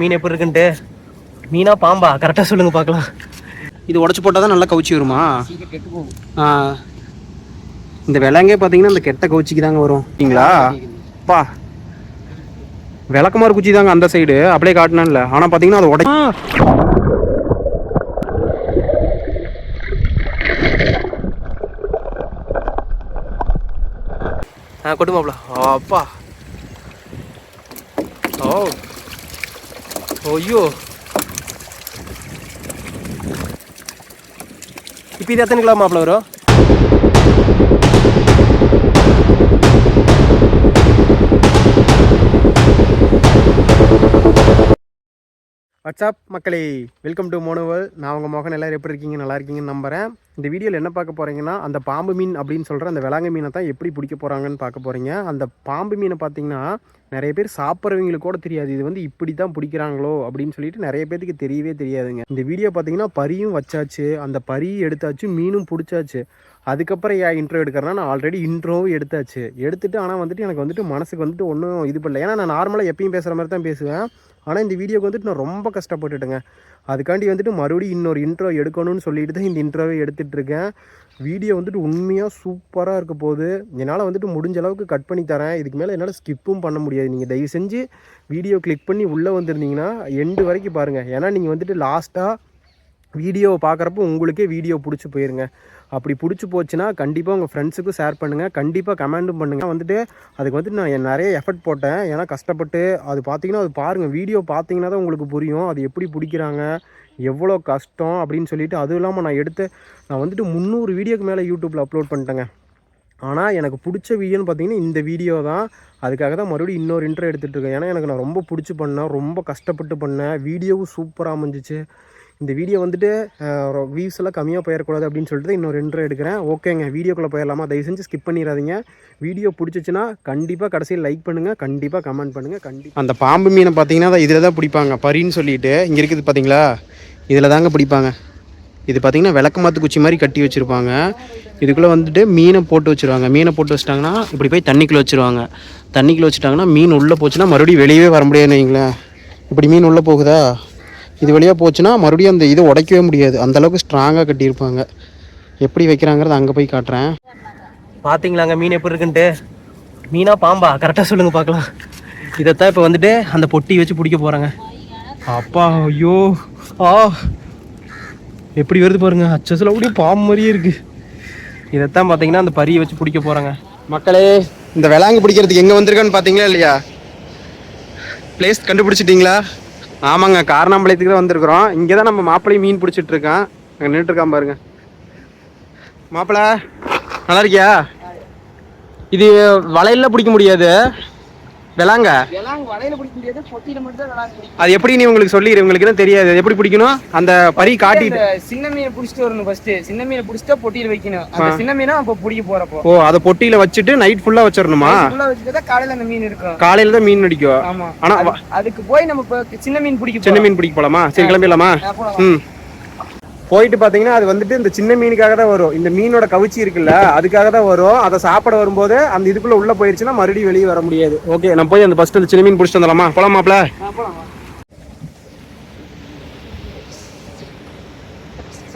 மீன் எப்படி இருக்குன்ட்டு? மீனா பாம்பா கரெக்டாக சொல்லுங்க பார்க்கலாம். இது உடச்சி போட்டால் தான் நல்லா கவுச்சி வருமா? ஆ. இந்த விலங்கே பார்த்தீங்கன்னா இந்த கெட்ட கவுச்சிக்கு தாங்க வரும். சரிங்களா பா. விளக்கமாறு குச்சி தாங்க அந்த சைடு அப்படியே காட்டினான்ல. ஆனால் பார்த்தீங்கன்னா அது உடை ஆ கொட்டு மாப்பிள. அப்பா. ஓ. ஐயோ இப்போ இது எத்தனை கிலோ மாப்பிள வரும் வாட்ஸ்அப் மக்களே? வெல்கம் டு மோனோவல் நான் உங்கள் மோகன் எல்லோரும் எப்படி இருக்கீங்க? நல்லா இருக்கீங்கன்னு நம்புகிறேன் இந்த வீடியோவில் என்ன பார்க்க போகிறீங்கன்னா அந்த பாம்பு மீன் அப்படின்னு சொல்கிற அந்த விலாங்க மீனை தான் எப்படி பிடிக்க போகிறாங்கன்னு பார்க்க போகிறீங்க அந்த பாம்பு மீனை பார்த்தீங்கன்னா நிறைய பேர் சாப்பிட்றவங்களுக்கு கூட தெரியாது. இது வந்து இப்படி தான் பிடிக்கிறாங்களோ அப்படின்னு சொல்லிட்டு நிறைய பேத்துக்கு தெரியவே தெரியாதுங்க. இந்த வீடியோ பார்த்தீங்கன்னா பரியும் வச்சாச்சு. அந்த பரி எடுத்தாச்சு மீனும் பிடிச்சாச்சு. அதுக்கப்புறம் ஏன் இன்ட்ரோ எடுக்கிறேன்னா நான் ஆல்ரெடி இன்ட்ரோவும் எடுத்தாச்சு. எடுத்துட்டு ஆனால் வந்துட்டு எனக்கு வந்துட்டு மனசுக்கு வந்துட்டு ஒன்றும் இது பண்ணல. ஏன்னா நான் நார்மலாக எப்பயும் பேசுகிற மாதிரி தான் பேசுவேன். ஆனால் இந்த வீடியோக்கு வந்துட்டு நான் ரொம்ப கஷ்டப்பட்டுட்டேங்க. அதுக்காண்டி வந்துட்டு மறுபடியும் இன்னொரு இன்ட்ரோ எடுக்கணும்னு சொல்லிட்டு தான் இந்த இன்ட்ரோவே எடுத்துகிட்டு இருக்கேன். வீடியோ வந்துட்டு உண்மையாக சூப்பராக இருக்க போகுது. என்னால் வந்துட்டு முடிஞ்ச அளவுக்கு கட் பண்ணி தரேன். இதுக்கு மேலே என்னால் ஸ்கிப்பும் பண்ண முடியாது. நீங்கள் தயவு செஞ்சு வீடியோ கிளிக் பண்ணி உள்ளே வந்திருந்தீங்கன்னா எண்டு வரைக்கும் பாருங்கள் ஏன்னா நீங்கள் வந்துட்டு லாஸ்ட்டாக வீடியோவை பார்க்குறப்போ உங்களுக்கே வீடியோ பிடிச்சி போயிருங்க. அப்படி பிடிச்சி போச்சுன்னா கண்டிப்பாக உங்கள் ஃப்ரெண்ட்ஸுக்கும் ஷேர் பண்ணுங்கள் கண்டிப்பாக கமெண்டும் பண்ணுங்கள் வந்துட்டு அதுக்கு வந்துட்டு நான் நிறைய எஃபர்ட் போட்டேன். ஏன்னா கஷ்டப்பட்டு அது பார்த்தீங்கன்னா அது பாருங்கள் வீடியோ பார்த்தீங்கன்னா தான் உங்களுக்கு புரியும். அது எப்படி பிடிக்கிறாங்க எவ்வளோ கஷ்டம் அப்படின்னு சொல்லிட்டு அதுவும் இல்லாமல் நான் எடுத்து நான் வந்துட்டு முந்நூறு வீடியோக்கு மேலே யூடியூப்பில் அப்லோட் பண்ணிட்டேங்க. ஆனால் எனக்கு பிடிச்ச வீடியோன்னு பார்த்தீங்கன்னா இந்த வீடியோ தான். அதுக்காக தான் மறுபடியும் இன்னொரு இன்ட்ரோ எடுத்துகிட்டு இருக்கேன். ஏன்னா எனக்கு நான் ரொம்ப பிடிச்சி பண்ணேன். ரொம்ப கஷ்டப்பட்டு பண்ணேன். வீடியோவும் சூப்பராக அமைஞ்சிச்சு. இந்த வீடியோ வந்துட்டு வியூஸ் எல்லாம் கம்மியாக போயிடக்கூடாது அப்படின்னு சொல்லிட்டு இன்னொரு இன்ட்ரோ எடுக்கிறேன். ஓகேங்க வீடியோக்குள்ளே போயிடலாமா? தயவு செஞ்சு ஸ்கிப் பண்ணிடாதீங்க. வீடியோ பிடிச்சிச்சுன்னா கண்டிப்பாக கடைசியில் லைக் பண்ணுங்கள் கண்டிப்பாக கமெண்ட் பண்ணுங்கள் கண்டிப்பாக அந்த பாம்பு மீனை பார்த்தீங்கன்னா இதில் தான் பிடிப்பாங்க. பரின்னு சொல்லிட்டு இங்கே இருக்குது பார்த்தீங்களா இதில் தாங்க பிடிப்பாங்க. இது பார்த்தீங்கன்னா விளக்கமாத்து குச்சி மாதிரி கட்டி வச்சுருப்பாங்க. இதுக்குள்ளே வந்துட்டு மீனை போட்டு வச்சுருவாங்க. மீனை போட்டு வச்சிட்டாங்கன்னா இப்படி போய் தண்ணிக்குள்ளே வச்சுருவாங்க. தண்ணிக்குள்ளே வச்சுட்டாங்கன்னா மீன் உள்ளே போச்சுன்னா மறுபடியும் வெளியவே வர முடியாதுன்னு வைங்களேன். இப்படி மீன் உள்ளே போகுதா? இது வழியாக போச்சுன்னா மறுபடியும் அந்த இதை உடைக்கவே முடியாது. அந்த அளவுக்கு ஸ்ட்ராங்காக கட்டியிருப்பாங்க. எப்படி வைக்கிறாங்கிறத அங்கே போய் காட்டுறேன். பார்த்தீங்களாங்க மீன் எப்படி இருக்குன்ட்டு? மீனா பாம்பா? கரெக்டாக சொல்லுங்க பார்க்கலாம் இதைத்தான் இப்போ வந்துட்டு அந்த பொட்டி வச்சு பிடிக்க போகிறாங்க அப்பா ஐயோ. ஆ. எப்படி வருது பாருங்க. அச்சஸில் அப்படியே பாம்பு மாதிரியே இருக்கு. இதைத்தான் பார்த்தீங்கன்னா அந்த பரியை வச்சு பிடிக்க போகிறாங்க மக்களே இந்த விளாங்கு பிடிக்கிறதுக்கு எங்கே வந்திருக்கான்னு பார்த்தீங்களா இல்லையா? பிளேஸ் கண்டுபிடிச்சிட்டிங்களா? ஆமாங்க காரணம்பாளையத்துக்கு தான் வந்திருக்கிறோம். இங்கே தான் நம்ம மாப்பிள்ளையும் மீன் பிடிச்சிட்டு இருக்கான். அங்கே நின்றுட்டுருக்கான் பாருங்க. மாப்பிள்ள நல்லா இருக்கியா? இது வலையில பிடிக்க முடியாது. விளாங்க. அது எப்படி நீ உங்களுக்கு சொல்லிடு உங்களுக்கு தான் தெரியாது. எப்படி பிடிக்கணும்? அந்த பரி காட்டிட்டு சின்ன மீனை புடிச்சிட்டு வரணும் ஃபர்ஸ்ட் சின்ன மீனை புடிச்சிட்டா பொட்டியில வைக்கணும். அந்த சின்ன மீனை அப்ப பிடிக்க போறப்போ. ஓ அதை பொட்டியில வச்சுட்டு நைட் ஃபுல்லா வச்சிடணுமா? காலையில அந்த மீன் இருக்கும். காலையில தான் மீன் அடிக்கும். ஆமா. ஆனா அது- அதுக்கு போய் நம்ம சின்ன மீன் பிடிக்க சின்ன மீன் பிடிக்க போலாமா? சரி கிளம்பிடலாமா. ம். போயிட்டு பாத்தீங்கன்னா அது வந்துட்டு இந்த சின்ன மீனுக்காக தான் வரும். இந்த மீனோட கவிச்சி இருக்குல்ல அதுக்காக தான் வரும். அதை சாப்பிட வரும்போது அந்த இதுக்குள்ள உள்ள போயிருச்சுன்னா மறுபடியும் வெளியே வர முடியாது. ஓகே நான் போய் அந்த ஃபர்ஸ்ட் அந்த சின்ன மீன் பிடிச்சிட்டு வந்துடலாமா? போலாமாப்ல போலாம்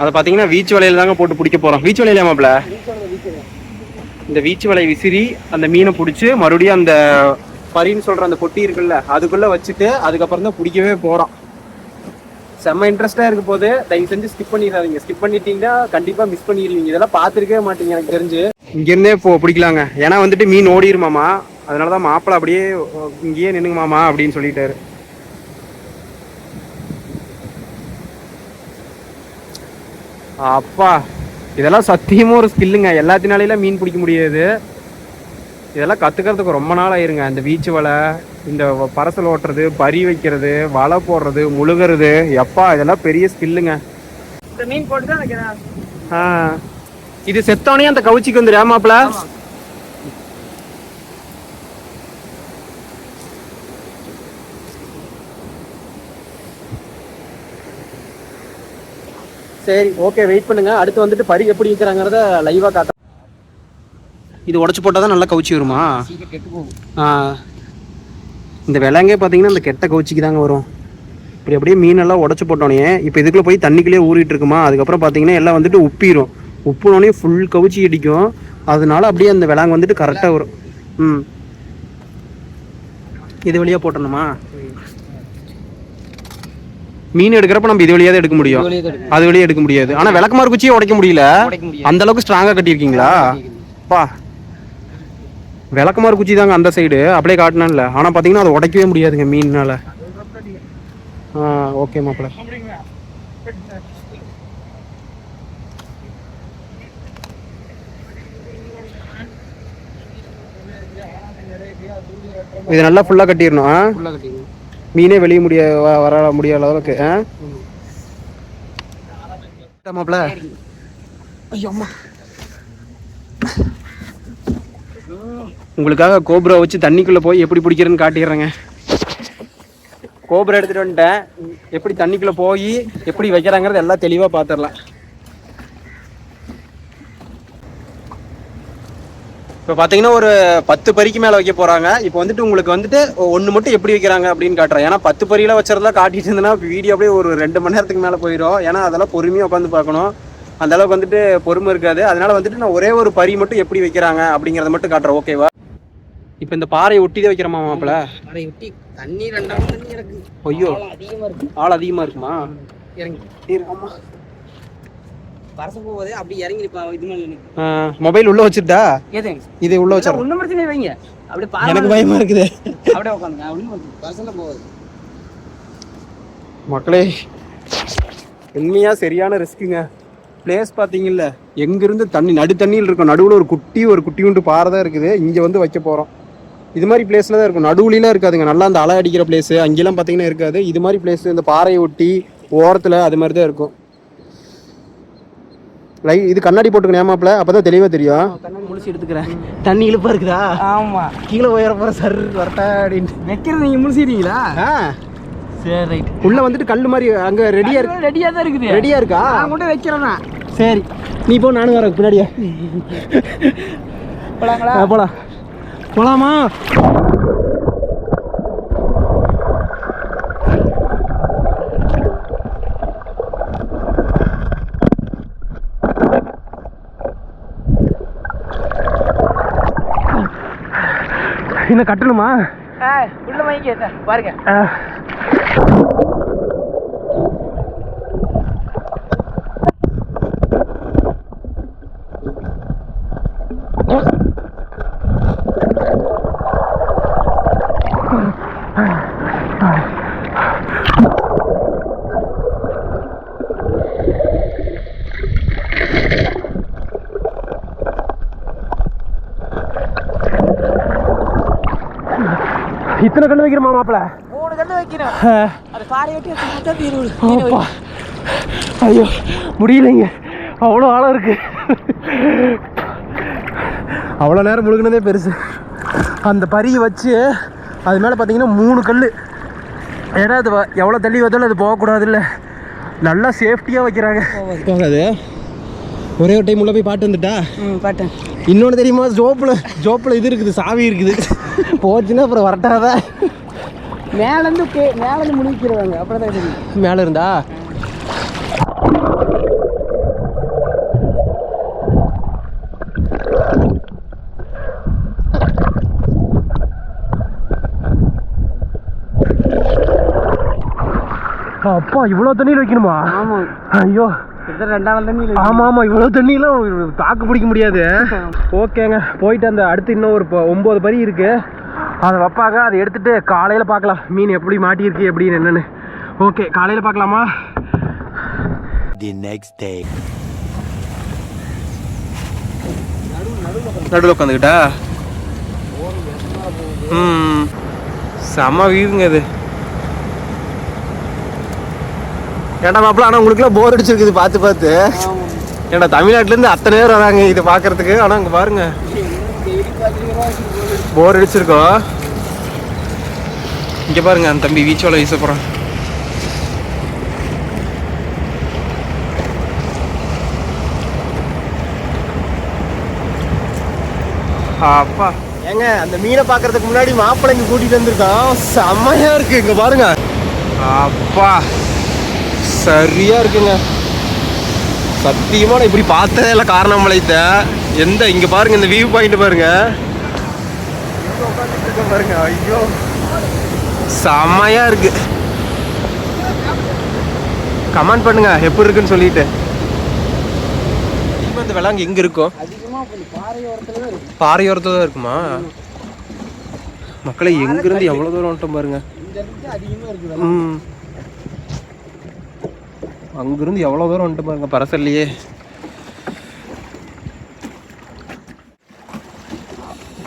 அதை பாத்தீங்கன்னா வீச்சு வலையில தாங்க போட்டு பிடிக்க போறோம். வீச்சு வலையில இந்த வீச்சு வலை விசிறி அந்த மீனை பிடிச்சி மறுபடியும் அந்த பரின்னு சொல்ற அந்த பொட்டி இருக்குல்ல அதுக்குள்ள வச்சுட்டு அதுக்கப்புறம் தான் பிடிக்கவே போறோம். செம்ம இன்ட்ரெஸ்டாக இருக்க போது தயவு செஞ்சு ஸ்கிப் பண்ணிடாதீங்க. ஸ்கிப் பண்ணிட்டீங்கன்னா கண்டிப்பா மிஸ் பண்ணிடுவீங்க. இதெல்லாம் பார்த்துருக்கவே மாட்டீங்க எனக்கு தெரிஞ்சு. இங்கேருந்தே போ பிடிக்கலாங்க. ஏன்னா வந்துட்டு மீன் ஓடிருமாமா. அதனாலதான் மாப்பிள்ள அப்படியே இங்கேயே நின்னுங்க மாமா அப்படின்னு சொல்லிட்டாரு. அப்பா இதெல்லாம் சத்தியமும் ஒரு ஸ்கில்லுங்க எல்லாத்தினாலையும் மீன் பிடிக்க முடியாது. இதெல்லாம் கத்துக்கிறதுக்கு ரொம்ப நாள் ஆயிருங்க. இந்த வீச்சு வலை இந்த பரசல் ஓட்டுறது பறி வைக்கிறது வலை போடுறது முழுகிறது. எப்பா இதெல்லாம் பெரிய ஸ்கில்லுங்க. மீன் போட்டு ஆ. இது செத்தோனே அந்த கவுச்சிக்கு வந்துரு ஏமாப்ல சரி ஓகே வெயிட் பண்ணுங்க. அடுத்து வந்துட்டு பறி எப்படி வைக்கிறாங்கிறத லைவா காட்ட இது உடச்சு போட்டால் தான் நல்லா கவுச்சி வருமா? ஆ. இந்த விலங்கே பார்த்தீங்கன்னா இந்த கெட்ட கவுச்சிக்கு தாங்க வரும். இப்படி அப்படியே மீனெல்லாம் உடச்சி போட்டோன்னே இப்போ இதுக்குள்ளே போய் தண்ணிக்குள்ளே ஊறிட்டு இருக்குமா? அதுக்கப்புறம் பார்த்தீங்கன்னா எல்லாம் வந்துட்டு உப்பிரும். உப்புனோடனே ஃபுல் கவுச்சி அடிக்கும். அதனால அப்படியே அந்த விலாங்கு வந்துட்டு கரெக்டாக வரும். ம். இது வழியாக போட்டணுமா மீன் எடுக்கிறப்ப நம்ம இது வழியாக தான் எடுக்க முடியும். அது வழியாக எடுக்க முடியாது. ஆனால் விளக்குமாறு குச்சியே உடைக்க முடியல. அந்த அளவுக்கு ஸ்ட்ராங்காக கட்டியிருக்கீங்களா? பா. விளக்குமாறு குச்சி தாங்க அந்த சைடு அப்படியே காட்டினான்ல. ஆனால் பார்த்தீங்கன்னா அதை உடைக்கவே முடியாதுங்க மீன்னால. ஆ ஓகே மாப்பிள்ள. இது நல்லா ஃபுல்லாக கட்டிடணும் மீனே வெளியே முடிய வர முடியாத அளவுக்கு ஆ? மாப்பிள்ள. ஐயோ அம்மா. உங்களுக்காக கோப்ரா வச்சு தண்ணிக்குள்ளே போய் எப்படி பிடிக்கிறேன்னு காட்டிடுறேங்க. கோப்ரா எடுத்துகிட்டு வந்துட்டேன். எப்படி தண்ணிக்குள்ளே போய் எப்படி வைக்கிறாங்கிறது எல்லாம் தெளிவாக பார்த்துடலாம் இப்போ பார்த்தீங்கன்னா ஒரு பத்து பறிக்கு மேலே வைக்க போகிறாங்க இப்போ வந்துட்டு உங்களுக்கு வந்துட்டு ஒன்று மட்டும் எப்படி வைக்கிறாங்க அப்படின்னு காட்டுறேன். ஏன்னா பத்து பறியில் வச்சுறதெல்லாம் காட்டிட்டு இருந்தேன்னா வீடியோ அப்படியே ஒரு ரெண்டு மணி நேரத்துக்கு மேலே போயிடும். ஏன்னா அதெல்லாம் பொறுமையாக உட்காந்து பார்க்கணும். அந்த அளவுக்கு வந்துட்டு பொறுமை இருக்காது. அதனால் வந்துட்டு நான் ஒரே ஒரு பறி மட்டும் எப்படி வைக்கிறாங்க அப்படிங்கிறத மட்டும் காட்டுறேன். ஓகேவா இப்போ இந்த பாறையை ஒட்டி தான் வைக்கிறோமா மாப்பிள்ள அதை ஒட்டி தண்ணி ரெண்டாவது தண்ணி இறக்கு ஐயோ. அதிகமாக இருக்கு. ஆள் அதிகமாக இருக்குமா? இறங்கி. இரு, ஆமா வரச போகுது அப்படி இறங்கி இது மேலே மொபைல் உள்ள ஏதுங்க இது உள்ள வச்சிடறேன் ஒன்றும் பிரச்சனை வைங்க. அப்படியே எனக்கு பயமா இருக்குது. அப்படியே உட்காந்துங்க. போகுது. மக்களே உண்மையா சரியான ரிஸ்க்குங்க. பிளேஸ் பார்த்தீங்கல்ல எங்கிருந்து தண்ணி நடு தண்ணியில் இருக்கும். நடுவில் ஒரு குட்டி ஒரு குட்டியுண்டு பாறை தான் இருக்குது. இங்கே வந்து வைக்க போகிறோம் இது மாதிரி பிளேஸில் தான் இருக்கும். நடுவுலாம் இருக்காதுங்க. நல்லா அந்த அலை அடிக்கிற பிளேஸ் அங்கெல்லாம் பார்த்தீங்கன்னா இருக்காது. இது மாதிரி பிளேஸ் இந்த பாறையை ஒட்டி ஓரத்தில் அது மாதிரி தான் இருக்கும். லை இது கண்ணாடி போட்டுக்கணும் ஏமாப்பில்? அப்போ தான் தெளிவாக தெரியும் கண்ணாடி முழிச்சு எடுத்துக்கிறேன். தண்ணி இழுப்பாக இருக்குதா? ஆமாம் கீழே உயர போகிற சர் வரட்டா அப்படின்ட்டு வைக்கிறது நீங்கள் முடிச்சிடுறீங்களா ஆ. சரி ரைட் உள்ள வந்துட்டு கல் மாதிரி அங்கே ரெடியாக இருக்கு. ரெடியாக தான் இருக்குது. ரெடியாக இருக்கா? நான் கொண்டு வைக்கிறேன்னா சரி. நீ போ நானும் வரேன் பின்னாடியே. போலாங்களா? ஆ, போலாம்? இன்னும் கட்டணுமா? உள்ள வாங்கிக்க பாருங்க. ஆ. இத்தனை கண்ணு வைக்கிறமா மாப்பிள்ள மூணு தீர்வு அப்பா. ஐயோ முடியலைங்க. அவ்வளோ ஆழம் இருக்கு. அவ்வளோ நேரம் முழுகினதே பெருசு. அந்த பரியை வச்சு அது மேலே பார்த்தீங்கன்னா மூணு கல் ஏன்னா அது எவ்வளோ தள்ளி வந்தாலும் அது போகக்கூடாதுல்ல. நல்லா சேஃப்டியாக வைக்கிறாங்க. போகாது. ஒரே ஒரு டைம் உள்ள போய் பாட்டு வந்துட்டா? ம் பாட்டேன் இன்னொன்று தெரியுமா? ஜோப்பில் ஜோப்பில் இது இருக்குது சாவி இருக்குது. போச்சுன்னா அப்புறம் வரட்டாதா. மேலேருந்து கே மேலேருந்து முடிக்கிறவங்க அப்புறம் தான் தெரியும் மேலே இருந்தா அப்பா இவ்வளோ தண்ணியில் வைக்கணுமா? ஆமாம் ஐயோ. கிட்ட ரெண்டாவது தண்ணி ஆமா ஆமா இவ்வளோ தண்ணியெலாம் தாக்கு பிடிக்க முடியாது. ஓகேங்க போயிட்டு அந்த அடுத்து இன்னும் ஒரு ப- ஒம்பது பரி இருக்கு. அதை வைப்பாங்க அதை எடுத்துட்டு காலையில் பார்க்கலாம். மீன் எப்படி மாட்டியிருக்கு எப்படின்னு என்னன்னு. ஓகே காலையில் பார்க்கலாமா? The next day. நடுவில் உட்காந்துக்கிட்டா? ம் செம்ம வீடுங்க இது. ஏன்டா மாப்பிள்ள ஆனால் உங்களுக்குலாம் போர் அடிச்சிருக்குது பார்த்து பார்த்து. ஏன்டா தமிழ்நாட்டிலேருந்து அத்தனை பேர் வராங்க இதை பார்க்கறதுக்கு. ஆனால் அங்கே பாருங்க. போர் அடிச்சிருக்கோம் இங்கே பாருங்க அந்த தம்பி வீச்சோல வீச போகிறான் அப்பா. ஏங்க அந்த மீனை பார்க்கறதுக்கு முன்னாடி மாப்பிள்ளை இங்க கூட்டிட்டு வந்திருக்கோம் செம்மையா இருக்கு இங்க பாருங்க. அப்பா. சரியா இருக்குங்க. சத்தியமா நான் இப்படி பார்த்ததே இல்லை காரணமலைத்த எந்த இங்க பாருங்க இந்த வியூ பாயிண்ட் பாருங்க. இங்க உட்கார்ந்துட்டு இருக்கேன் பாருங்க ஐயோ செம்மையா இருக்கு. கமெண்ட் பண்ணுங்க எப்படி இருக்குன்னு சொல்லிட்டு. இந்த விலங்கு எங்க இருக்கும் பாறையோரத்துல தான் இருக்கு பாறையோரத்துல தான் இருக்குமா? மக்களை எங்கிருந்து எவ்வளவு தூரம் வந்துட்டோம் பாருங்க. ம். அங்கிருந்து எவ்வளோ தூரம் வந்துட்டு பாருங்க பரசல்லையே.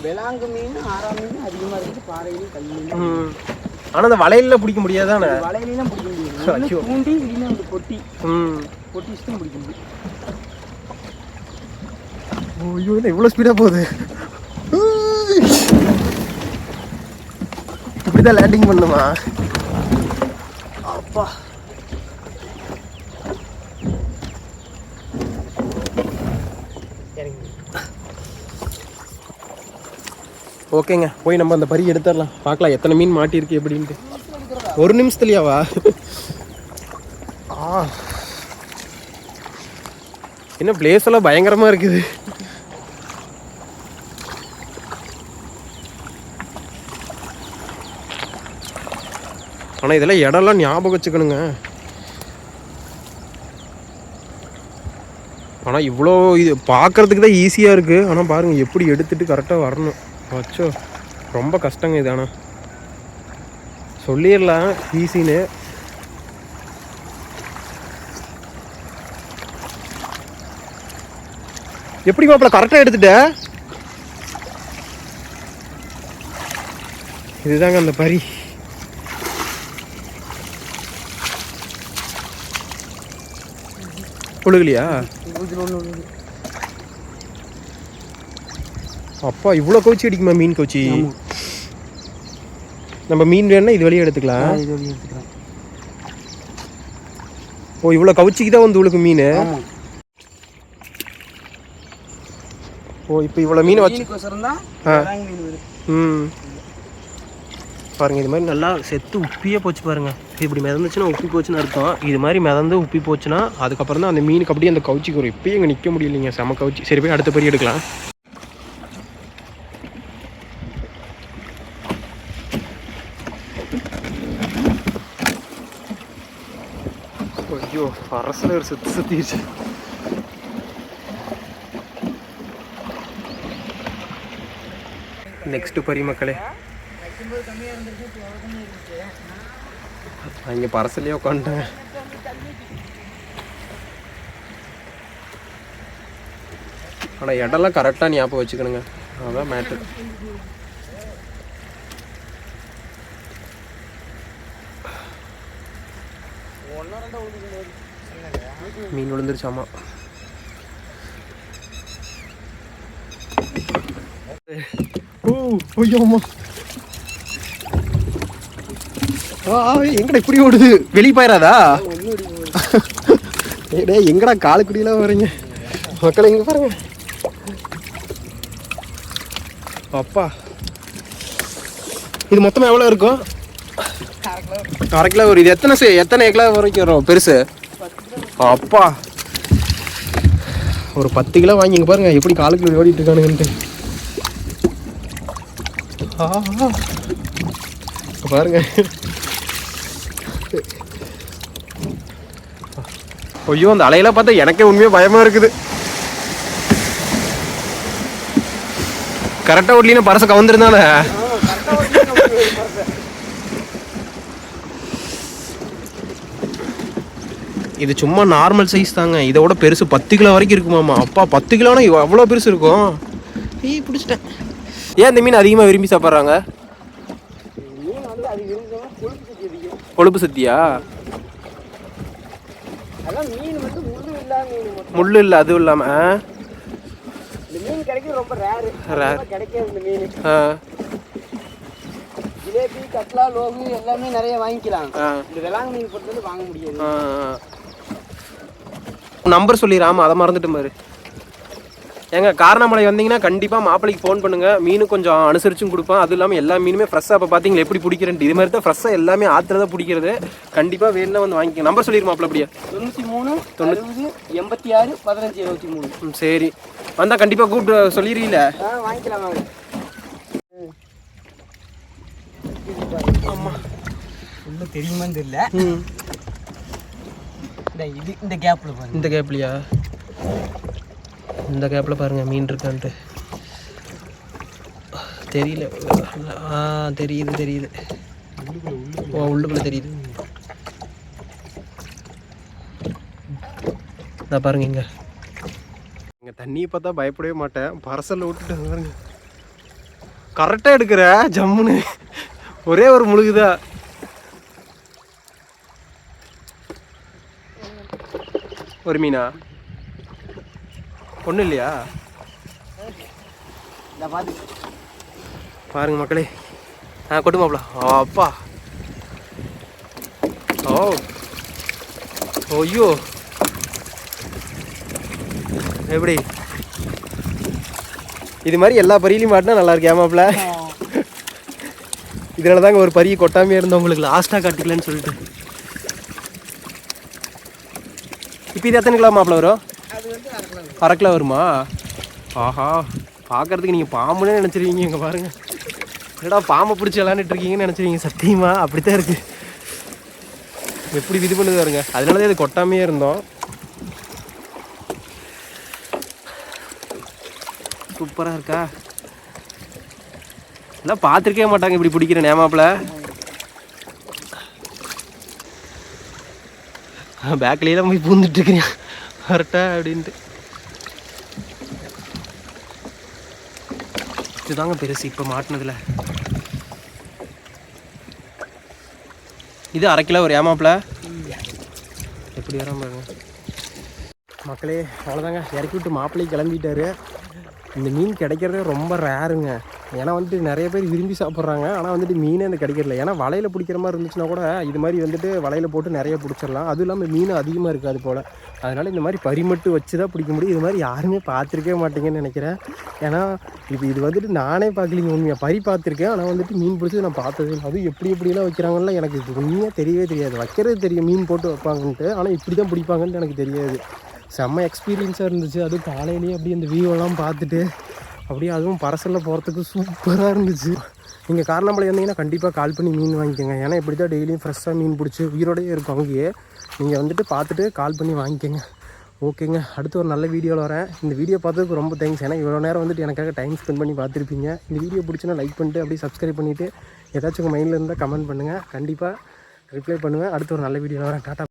விலாங்கு மீன் ஆறாம் மீன் அதிகமா இருக்கு பாறையிலும் கல்லிலும். ம். ஆனால் அந்த வலையில பிடிக்க முடியாதானே? வலையிலாம் பிடிக்க முடியாது. தூண்டி இல்லைன்னா அந்த பொட்டி ம். பொட்டி தான் பிடிக்க முடியும். ஐயோ இவ்வளோ ஸ்பீடாக போகுது? இப்படி தான் லேண்டிங் பண்ணுமா? அப்பா. ஓகேங்க போய் நம்ம அந்த பறி எடுத்துடலாம். பார்க்கலாம் எத்தனை மீன் மாட்டியிருக்கு எப்படின்ட்டு. ஒரு நிமிஷத்துலையாவா? ஆ. என்ன பிளேஸ் எல்லாம் பயங்கரமாக இருக்குது. ஆனால் இதெல்லாம் இடம்லாம் ஞாபகம் வச்சுக்கணுங்க. ஆனால் இவ்வளோ இது பார்க்கறதுக்கு தான் ஈஸியாக இருக்குது ஆனால் பாருங்கள் எப்படி எடுத்துகிட்டு கரெக்டாக வரணும். அச்சோ ரொம்ப கஷ்டங்க இது ஆனால் சொல்லிடலாம் ஈஸின்னு. எப்படி மாப்பிள்ள கரெக்டாக எடுத்துட்ட? இதுதாங்க அந்த பரி. புழுகலையா அப்பா இவ்வளோ கவுச்சி அடிக்குமா மீன் கவுச்சி? நம்ம மீன் வேணும்னா இது வெளியே எடுத்துக்கலாம். இது வழி எடுத்துக்கலாம். ஓ இவ்வளோ கவுச்சிக்கு தான் வந்து உழுக்கு மீன்? ஓ இப்போ இவ்வளோ மீன் வச்சு ம். பாருங்க இது மாதிரி நல்லா செத்து உப்பியே போச்சு பாருங்க. இப்படி மிதந்துச்சுன்னா உப்பி போச்சுன்னு அர்த்தம். இது மாதிரி மிதந்து உப்பி போச்சுன்னா அதுக்கப்புறம் தான் அந்த மீனுக்கு அப்படியே அந்த கவுச்சிக்கு வரும் இப்பயும் இங்கே நிற்க முடியலைங்க. செம கவுச்சி. சரி போய் அடுத்த பறி எடுக்கலாம். ஐயோ ஒரு சுற்றி சுற்றிடுச்சு நெக்ஸ்ட்டு பறி மக்களே இங்கே பரசலையே உட்காந்துட்டாங்க ஆனால் இடம்லாம் கரெக்டாக ஞாபகம் வச்சுக்கணுங்க அதான் மேட்ரு மீன் விழுந்துருச்சாமா ஓ ஐயோம்மா ஆ எங்கடா இப்படி ஓடுது? வெளியே போயிடாதா ஏய் டேய் எங்கடா காலுக்குடியெல்லாம் வரீங்க? மக்களை இங்க பாருங்க. அப்பா. இது மொத்தமா எவ்வளோ இருக்கும்? அரை கிலோ. வரும் இது எத்தனை சே- எத்தனை கிலோ வரைக்கும் வரும் பெருசு? அப்பா. ஒரு பத்து கிலோ வாங்கி இங்க பாருங்க எப்படி காலுக்குள்ள ஓடிட்டு இருக்கானுங்கன்ட்டு. பாருங்க. ஐயோ அந்த அலையெல்லாம் பார்த்தா எனக்கே உண்மையாக பயமா இருக்குது. கரெக்டாக ஓட்லினா பரச கவுந்திருந்தானே. இது சும்மா நார்மல் சைஸ் தாங்க. இதோட பெருசு பத்து கிலோ வரைக்கும் இருக்குமாமா அப்பா பத்து கிலோனா அவ்வளோ பெருசு இருக்கும். ஏய் பிடிச்சிட்டேன். ஏன் இந்த மீன் அதிகமாக விரும்பி சாப்பிட்றாங்க? கொழுப்பு சக்தி அதிகம் கொழுப்பு சத்தியா அதான் மீன் வந்து முள்ளு இல்லாத மீன் மட்டும் முள் இல்லை அதுவும் இல்லாமல் மீன் கிடைக்கிறது ரொம்ப ரேரு Rare. கிடைக்காது இந்த மீன் ஆ. ஜிலேபி கட்லா லோகு எல்லாமே நிறைய வாங்கிக்கலாம் இந்த மீன் வாங்க முடியாது. நம்பர் சொல்லிடு ஆமாம் அதை மறந்துட்டு பாரு. ஏங்க காரணமலை வந்தீங்கன்னா கண்டிப்பாக மாப்பிளைக்கு ஃபோன் பண்ணுங்க. மீன் கொஞ்சம் அனுசரிச்சும் கொடுப்பான். அதுவும் இல்லாமல் எல்லா மீனுமே ஃப்ரெஷ்ஷாக இப்போ பார்த்தீங்களா எப்படி பிடிக்கிறேன்ட்டு. இது மாதிரி தான் ஃப்ரெஷ்ஷாக எல்லாமே ஆற்றுல தான் பிடிக்கிறது. கண்டிப்பாக வேணும்னா வந்து வாங்கிக்க நம்பர் சொல்லிடு மாப்பிள்ள அப்படியே. தொண்ணூற்றி மூணு தொண்ணூறு எண்பத்தி ஆறு பதினஞ்சு இருபத்தி மூணு. ம் சரி. வந்தால் கண்டிப்பாக கூப்பிட்டு சொல்லிடுவீல ஆ வாங்கிக்கலாம் வாங்க. உள்ள தெரியுமான்னு தெரியல. இது இந்த கேப்ல பாருங்க. இந்த கேப்லையா இந்த கேப்பில் பாருங்க மீன் இருக்கான்ட்டு. தெரியல. ஆ தெரியுது தெரியுது. ஓ உள்ளுக்குள்ள தெரியுது. நான் பாருங்க இங்க. இங்கே தண்ணியை பார்த்தா பயப்படவே மாட்டேன். பரசலில் விட்டுட்டு பாருங்க. கரெக்டாக எடுக்கிற ஜம்முன்னு. ஒரே ஒரு முழுகுதா? ஒரு மீனா? ஒன்றும் இல்லையா? பாருங்க மக்களே. ஆ கொட்டு மாப்பிள. அப்பா. ஓ. ஐயோ. எப்படி? இது மாதிரி எல்லா பரியிலையும் மாட்டினா நல்லா இருக்கு ஏமாப்ல இதனால தாங்க ஒரு பரிய கொட்டாமே இருந்தோம் உங்களுக்கு லாஸ்ட்டாக காட்டிக்கலன்னு சொல்லிட்டு. இப்போ இது எத்தனை கிலோ மாப்பிள வரும்? அரை கிலோ வருமா? ஆஹா பார்க்கறதுக்கு நீங்கள் பாம்புன்னு நினச்சிருவீங்க இங்கே பாருங்க. என்னடா பாம்பை பிடிச்சி விளாண்டுட்டு இருக்கீங்கன்னு நினச்சிருவீங்க சத்தியமா? அப்படித்தான் இருக்கு. எப்படி இது பண்ணுது பாருங்க. அதனால தான் இது கொட்டாமையே இருந்தோம். சூப்பராக இருக்கா? எல்லாம் பார்த்துருக்கவே மாட்டாங்க இப்படி பிடிக்கிற நேமாப்பில் பேக்லேயெல்லாம் போய் பூந்துட்டு இருக்கிறேன் அப்படின்ட்டு. இதுதாங்க பெருசு இப்போ மாட்டினதுல. இது அரை கிலோ ஒரு ஏமாப்பில் எப்படி வராம பாருங்க. மக்களே அவ்வளோதாங்க இறக்கி விட்டு மாப்பிள்ளை கிளம்பிட்டாரு. இந்த மீன் கிடைக்கிறதே ரொம்ப ரேருங்க ஏன்னா வந்துட்டு நிறைய பேர் விரும்பி சாப்பிட்றாங்க. ஆனால் வந்துட்டு மீனே அந்த கிடைக்கிறதில்ல ஏன்னா வலையில் பிடிக்கிற மாதிரி இருந்துச்சுன்னா கூட இது மாதிரி வந்துட்டு வலையில் போட்டு நிறைய பிடிச்சிடலாம். அதுவும் இல்லாமல் மீன் அதிகமாக இருக்காது போல். அதனால் இந்த மாதிரி பரிமட்டு வச்சு தான் பிடிக்க முடியும். இது மாதிரி யாருமே பார்த்துருக்கவே மாட்டீங்கன்னு நினைக்கிறேன். ஏன்னா இப்போ இது வந்துட்டு நானே பார்க்கலிங்க உண்மையாக பறி பார்த்துருக்கேன். ஆனால் வந்துட்டு மீன் பிடிச்சது நான் பார்த்தது அதுவும் எப்படி எப்படிலாம் வைக்கிறாங்கலாம் எனக்கு இது உண்மையாக தெரியவே தெரியாது. வைக்கிறது தெரியும். மீன் போட்டு வைப்பாங்கன்ட்டு. ஆனால் இப்படி தான் பிடிப்பாங்கன்ட்டு எனக்கு தெரியாது. செம்ம எக்ஸ்பீரியன்ஸாக இருந்துச்சு. அதுவும் காலையிலேயே அப்படியே அந்த வியூவெல்லாம் பார்த்துட்டு அப்படியே அதுவும் பரசலில் போகிறதுக்கு சூப்பராக இருந்துச்சு. நீங்கள் காரணமலை வந்தீங்கன்னா கண்டிப்பாக கால் பண்ணி மீன் வாங்கிக்கோங்க. ஏன்னா இப்படி தான் டெய்லியும் ஃப்ரெஷ்ஷாக மீன் பிடிச்சி உயிரோடையே இருக்கும் அங்கேயே. நீங்கள் வந்துட்டு பார்த்துட்டு கால் பண்ணி வாங்கிக்கோங்க. ஓகேங்க. அடுத்து ஒரு நல்ல வீடியோவில் வரேன். இந்த வீடியோ பார்த்ததுக்கு ரொம்ப தேங்க்ஸ் ஏன்னா இவ்வளோ நேரம் வந்துட்டு எனக்காக டைம் ஸ்பெண்ட் பண்ணி பார்த்துருப்பீங்க. இந்த வீடியோ பிடிச்சினா லைக் பண்ணிட்டு அப்படியே சப்ஸ்கிரைப் பண்ணிவிட்டு ஏதாச்சும் உங்கள் மைண்டில் இருந்தால் கமெண்ட் பண்ணுங்கள் கண்டிப்பாக ரிப்ளை பண்ணுவேன். அடுத்து ஒரு நல்ல வீடியோவில் வரேன். டாட்டா